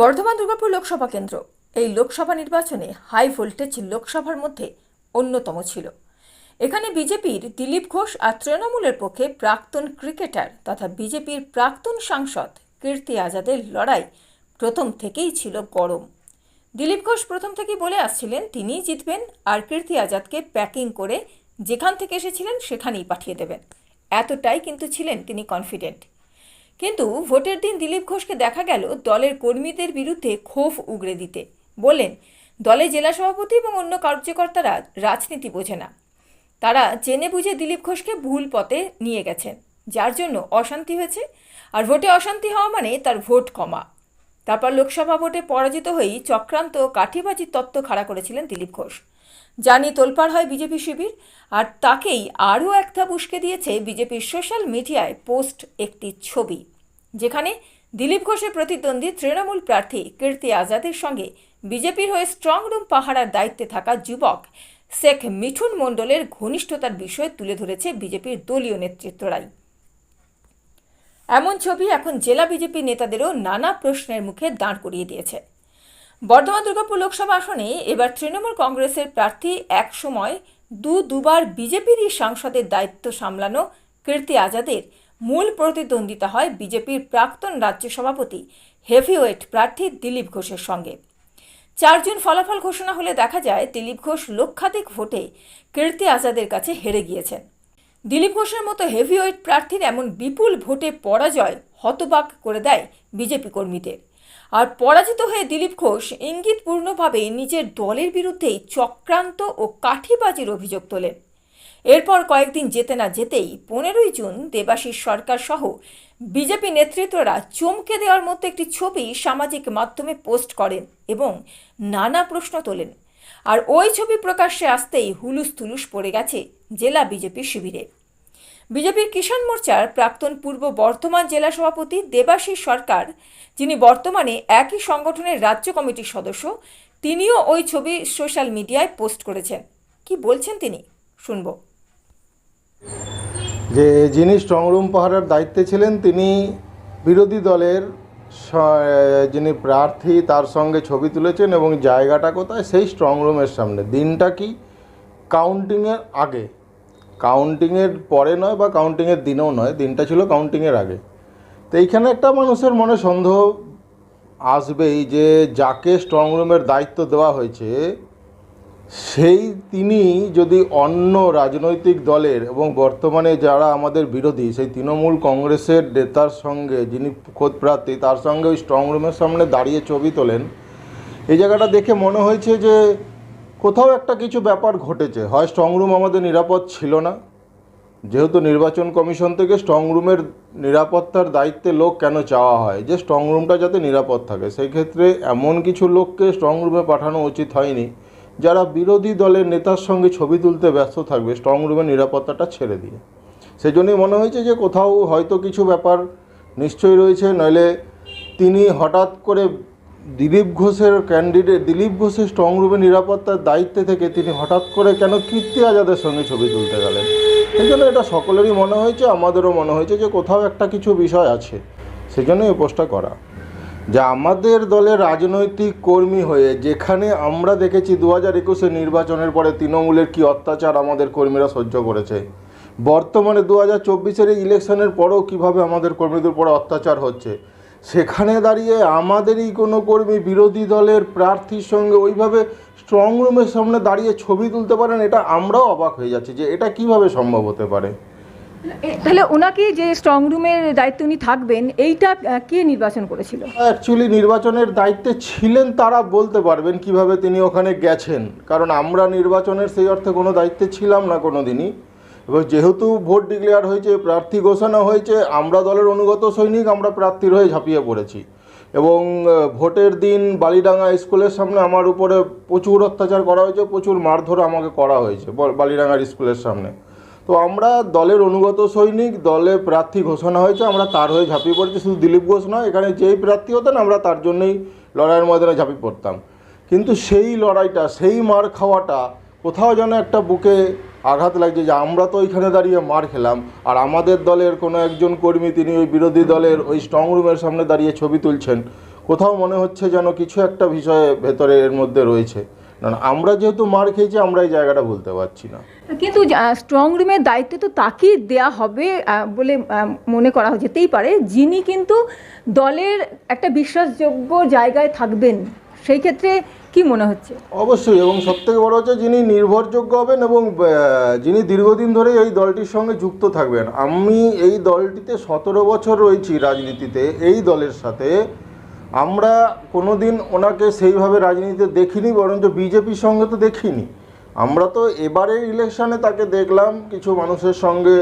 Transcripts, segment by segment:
বর্ধমান দুর্গাপুর লোকসভা কেন্দ্র। এই লোকসভা নির্বাচনে হাই ভোল্টেজ লোকসভার মধ্যে অন্যতম ছিল। এখানে বিজেপির দিলীপ ঘোষ আর তৃণমূলের পক্ষে প্রাক্তন ক্রিকেটার তথা বিজেপির প্রাক্তন সাংসদ কীর্তি আজাদের লড়াই প্রথম থেকেই ছিল গরম। দিলীপ ঘোষ প্রথম থেকেই বলে আসছিলেন, তিনিই জিতবেন আর কীর্তি আজাদকে প্যাকিং করে যেখান থেকে এসেছিলেন সেখানেই পাঠিয়ে দেবেন। এতটাই কিন্তু ছিলেন তিনি কনফিডেন্ট। কিন্তু ভোটের দিন দিলীপ ঘোষকে দেখা গেল দলের কর্মীদের বিরুদ্ধে ক্ষোভ উগরে দিতে। বললেন, দলে জেলা সভাপতি এবং অন্য কার্যকর্তারা রাজনীতি বোঝে না। তারা জেনে বুঝে দিলীপ ঘোষকে ভুল পথে নিয়ে গেছেন, যার জন্য অশান্তি হয়েছে। আর ভোটে অশান্তি হওয়া মানে তার ভোট কমা। তারপর লোকসভা ভোটে পরাজিত হয়েই চক্রান্ত কাঠিবাজির তত্ত্ব খাড়া করেছিলেন দিলীপ ঘোষ। জানি তোলপাড় হয় বিজেপি শিবির। আর তাকেই আরও একটা উস্কে দিয়েছে বিজেপির সোশ্যাল মিডিয়ায় পোস্ট একটি ছবি, যেখানে দিলীপ ঘোষের প্রতিদ্বন্দ্বী তৃণমূল প্রার্থী কীর্তি আজাদের সঙ্গে বিজেপির হয়ে স্ট্রং রুম পাহারার দায়িত্বে থাকা যুবক শেখ মিঠুন মণ্ডলের ঘনিষ্ঠতার বিষয় তুলে ধরেছে বিজেপির দলীয় নেতৃত্বরাই। এমন ছবি এখন জেলা বিজেপি নেতাদেরও নানা প্রশ্নের মুখে দাঁড় করিয়ে দিয়েছে। বর্ধমান দুর্গাপুর লোকসভা আসনে এবার তৃণমূল কংগ্রেসের প্রার্থী এক সময় দু দুবার বিজেপিরই সাংসদের দায়িত্ব সামলানো কীর্তি আজাদের। মূল প্রতিদ্বন্দ্বিতা হয় বিজেপির প্রাক্তন রাজ্য সভাপতি, হেভিওয়েট প্রার্থী দিলীপ ঘোষের সঙ্গে। চার জুন ফলাফল ঘোষণা হলে দেখা যায় দিলীপ ঘোষ লক্ষাধিক ভোটে কীর্তি আজাদের কাছে হেরে গিয়েছেন। দিলীপ ঘোষের মতো হেভিওয়েট প্রার্থীর এমন বিপুল ভোটে পরাজয় হতবাক করে দেয় বিজেপি কর্মীদের। আর পরাজিত হয়ে দিলীপ ঘোষ ইঙ্গিতপূর্ণভাবে নিজের দলের বিরুদ্ধেই চক্রান্ত ও কাঠিবাজির অভিযোগ তোলেন। এরপর কয়েকদিন যেতে না যেতেই পনেরোই জুন দেবাশিস সরকার সহ বিজেপি নেতৃত্বরা চমকে দেওয়ার মতো একটি ছবি সামাজিক মাধ্যমে পোস্ট করেন এবং নানা প্রশ্ন তোলেন। আর ওই ছবি প্রকাশ্যে আসতেই হুলুস তুলুস পড়ে গেছে জেলা বিজেপি শিবিরে। বিজেপির কিষাণ মোর্চার প্রাক্তন পূর্ব বর্ধমান জেলা সভাপতি দেবাশিস সরকার, যিনি বর্তমানে একই সংগঠনের রাজ্য কমিটির সদস্য, তিনিও ওই ছবি সোশ্যাল মিডিয়ায় পোস্ট করেছেন। কি বলছেন তিনি? শুনব। যে যিনি স্ট্রংরুম পাহারার দায়িত্বে ছিলেন, তিনি বিরোধী দলের যিনি প্রার্থী, তার সঙ্গে ছবি তুলেছেন এবং জায়গাটা কোথায়? সেই স্ট্রংরুমের সামনে। দিনটা কি? কাউন্টিংয়ের আগে। কাউন্টিংয়ের পরে নয় বা কাউন্টিংয়ের দিনেও নয়, দিনটা ছিল কাউন্টিংয়ের আগে। তো এইখানে একটা মানুষের মনে সন্দেহ আসবেই যে যাকে স্ট্রংরুমের দায়িত্ব দেওয়া হয়েছে, সেই তিনি যদি অন্য রাজনৈতিক দলের এবং বর্তমানে যারা আমাদের বিরোধী, সেই তৃণমূল কংগ্রেসের নেতার সঙ্গে যিনি খোদ প্রার্থী, তার সঙ্গে ওই স্ট্রং রুমের সামনে দাঁড়িয়ে ছবি তোলেন। এই জায়গাটা দেখে মনে হয়েছে যে কোথাও একটা কিছু ব্যাপার ঘটেছে। হয় স্ট্রং রুম আমাদের নিরাপদ ছিল না। যেহেতু নির্বাচন কমিশন থেকে স্ট্রং রুমের নিরাপত্তার দায়িত্বে লোক কেন চাওয়া হয়? যে স্ট্রং রুমটা যাতে নিরাপদ থাকে। সেই ক্ষেত্রে এমন কিছু লোককে স্ট্রং রুমে পাঠানো উচিত হয়নি, যারা বিরোধী দলের নেতার সঙ্গে ছবি তুলতে ব্যস্ত থাকবে। স্ট্রং রুমের নিরাপত্তাটা ছেড়ে দিয়ে। সেই জন্যই মনে হয়েছে যে কোথাও হয়তো কিছু ব্যাপার নিশ্চয়ই রয়েছে, নইলে তিনি হঠাৎ করে দিলীপ ঘোষের ক্যান্ডিডেট দিলীপ ঘোষের স্ট্রং রুমের নিরাপত্তার দায়িত্বে থেকে তিনি হঠাৎ করে কেন কীর্তি আজাদের সঙ্গে ছবি তুলতে গেলেন? সেই জন্য এটা সকলেরই মনে হয়েছে, আমাদেরও মনে হয়েছে যে কোথাও একটা কিছু বিষয় আছে সেই জন্যই এই পোস্টটা করা। যে আমাদের দলের রাজনৈতিক কর্মী হয়ে যেখানে আমরা দেখেছি দু হাজার একুশে নির্বাচনের পরে তৃণমূলের কি অত্যাচার আমাদের কর্মীরা সহ্য করেছে, বর্তমানে দু হাজার চব্বিশের ইলেকশনের পরেও কীভাবে আমাদের কর্মীদের উপরে অত্যাচার হচ্ছে সেখানে দাঁড়িয়ে আমাদেরই কোনো কর্মী বিরোধী দলের প্রার্থীর সঙ্গে ওইভাবে স্ট্রং রুমের সামনে দাঁড়িয়ে ছবি তুলতে পারেন এটা আমরাও অবাক হয়ে যাচ্ছি যে এটা কীভাবে সম্ভব হতে পারে। তাহলে ওনাকে যে স্ট্রং রুমের দায়িত্ব উনি থাকবেন এইটা কে নির্বাচন করেছিল? অ্যাকচুয়ালি নির্বাচনের দায়িত্বে ছিলেন তারা বলতে পারবেন কীভাবে তিনি ওখানে গেছেন কারণ আমরা নির্বাচনের সেই অর্থে কোনো দায়িত্বে ছিলাম না কোনো দিনই এবং যেহেতু ভোট ডিক্লেয়ার হয়েছে, প্রার্থী ঘোষণা হয়েছে, আমরা দলের অনুগত সৈনিক, আমরা প্রার্থীর হয়ে ঝাঁপিয়ে পড়েছি। এবং ভোটের দিন বালিডাঙ্গা স্কুলের সামনে আমার উপরে প্রচুর অত্যাচার করা হয়েছে, প্রচুর মারধর আমাকে করা হয়েছে বল- বালিডাঙ্গার স্কুলের সামনে। তো আমরা দলের অনুগত সৈনিক, দলে প্রার্থী ঘোষণা হয়েছে, আমরা তার হয়ে ঝাঁপিয়ে পড়েছি। শুধু দিলীপ ঘোষ নয়, এখানে যেই প্রার্থী হতেন, আমরা তার জন্যই লড়াইয়ের ময়দানে ঝাঁপিয়ে পড়তাম। কিন্তু সেই লড়াইটা, সেই মার খাওয়াটা কোথাও যেন একটা বুকে আঘাত লাগছে যে আমরা তো ওইখানে দাঁড়িয়ে মার খেলাম, আর আমাদের দলের কোনো একজন কর্মী তিনি ওই বিরোধী দলের ওই স্ট্রং রুমের সামনে দাঁড়িয়ে ছবি তুলছেন, কোথাও মনে হচ্ছে যেন কিছু একটা বিষয়ে ভেতরে এর মধ্যে রয়েছে। না আমরা যেহেতু মার খেয়েছি, আমরা এই জায়গাটা বলতে পারছি না। কিন্তু স্ট্রং রুমের দায়িত্ব তো তাকেই দেয়া হবে বলে মনে করা যেতেই পারে। যিনি কিন্তু দলের একটা বিশ্বাসযোগ্য জায়গায় থাকবেন। সেই ক্ষেত্রে কি মনে হচ্ছে? অবশ্যই, এবং সবথেকে বড় হচ্ছে যিনি নির্ভরযোগ্য হবেন এবং যিনি দীর্ঘদিন ধরে এই দলটির সঙ্গে যুক্ত থাকবেন, আমি এই দলটিতে সতেরো বছর রয়েছি রাজনীতিতে, এই দলের সাথে। আমরা কোনো দিন ওনাকে সেইভাবে রাজনীতিতে দেখিনি, বরঞ্চ বিজেপির সঙ্গে তো দেখিনি। আমরা তো এবারের ইলেকশানে তাকে দেখলাম, কিছু মানুষের সঙ্গে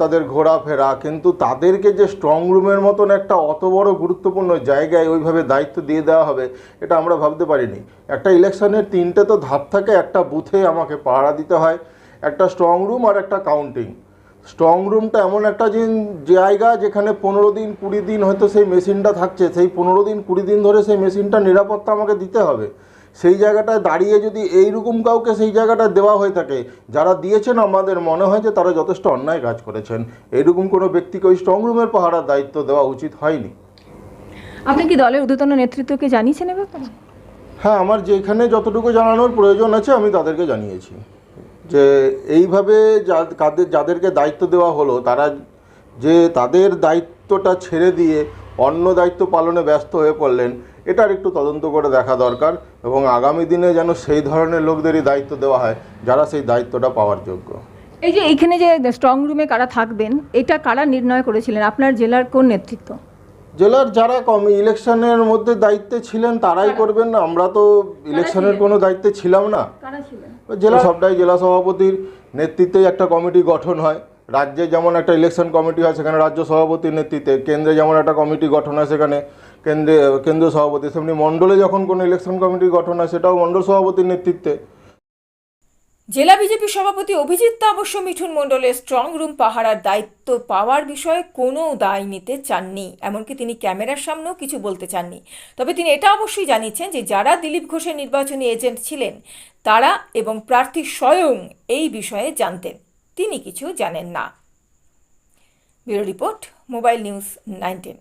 তাদের ঘোরাফেরা, কিন্তু তাদেরকে যে স্ট্রং রুমের মতন একটা অত বড় গুরুত্বপূর্ণ জায়গায় ওইভাবে দায়িত্ব দিয়ে দেওয়া হবে, এটা আমরা ভাবতে পারিনি। একটা ইলেকশনের তিনটে তো ধাপ থাকে, একটা বুথে আমাকে পাহারা দিতে হয়, একটা স্ট্রং রুম আর একটা কাউন্টিং স্ট্রং রুমটা এমন একটা জায়গা যেখানে পনেরো দিন, কুড়ি দিন হয়তো সেই মেশিনটা থাকছে, সেই পনেরো দিন, কুড়ি দিন ধরে সেই মেশিনটা নিরাপত্তা আমাকে দিতে হবে। সেই জায়গাটায় দাঁড়িয়ে যদি এইরকম কাউকে সেই জায়গাটা দেওয়া হয়ে থাকে যারা দিয়েছেন আমাদের মনে হয় যে তারা যথেষ্ট অন্যায় কাজ করেছেন। এইরকম কোনো ব্যক্তিকে ওই স্ট্রং রুমের পাহারার দায়িত্ব দেওয়া উচিত হয়নি। আপনি কি দলের ঊর্ধ্বতন নেতৃত্বকে জানিয়েছেন এ ব্যাপারে? হ্যাঁ আমার যেখানে যতটুকু জানানোর প্রয়োজন আছে আমি তাদেরকে জানিয়েছি। যে এইভাবে কাদের যাদেরকে দায়িত্ব দেওয়া হলো তারা যে তাদের দায়িত্বটা ছেড়ে দিয়ে অন্য দায়িত্ব পালনে ব্যস্ত হয়ে পড়লেন এটার একটু তদন্ত করে দেখা দরকার এবং আগামী দিনে যেন সেই ধরনের লোকদেরই দায়িত্ব দেওয়া হয় যারা সেই দায়িত্বটা পাওয়ার যোগ্য। এই যে এইখানে যে স্ট্রং রুমে কারা থাকবেন এটা কারা নির্ণয় করেছিলেন? আপনার জেলার কোন নেতৃত্ব? জেলার যারা কম ইলেকশনের মধ্যে দায়িত্বে ছিলেন তারাই করবেন না। আমরা তো ইলেকশনের কোনো দায়িত্বে ছিলাম না। জেলা সবটাই জেলা সভাপতির নেতৃত্বেই একটা কমিটি গঠন হয়। রাজ্যে যেমন একটা ইলেকশন কমিটি হয় সেখানে রাজ্য সভাপতির নেতৃত্বে কেন্দ্রে যেমন একটা কমিটি গঠন হয় সেখানে কেন্দ্রে কেন্দ্রীয় সভাপতি, সেমনি মণ্ডলে যখন কোনো ইলেকশন কমিটি গঠন হয়, সেটাও মণ্ডল সভাপতির নেতৃত্বে। জেলা বিজেপি সভাপতি অভিজিৎ অবশ্য মিঠুন মণ্ডলের স্ট্রং রুম পাহারার দায়িত্ব পাওয়ার বিষয়ে কোনো দায় নিতে চাননি, এমনকি তিনি ক্যামেরার সামনেও কিছু বলতে চাননি। তবে তিনি এটা অবশ্যই জানিয়েছেন যে, যারা দিলীপ ঘোষের নির্বাচনী এজেন্ট ছিলেন, তারা এবং প্রার্থী স্বয়ং এই বিষয়ে জানতেন, তিনি কিছু জানেন না। Bureau report, mobile news nineteen.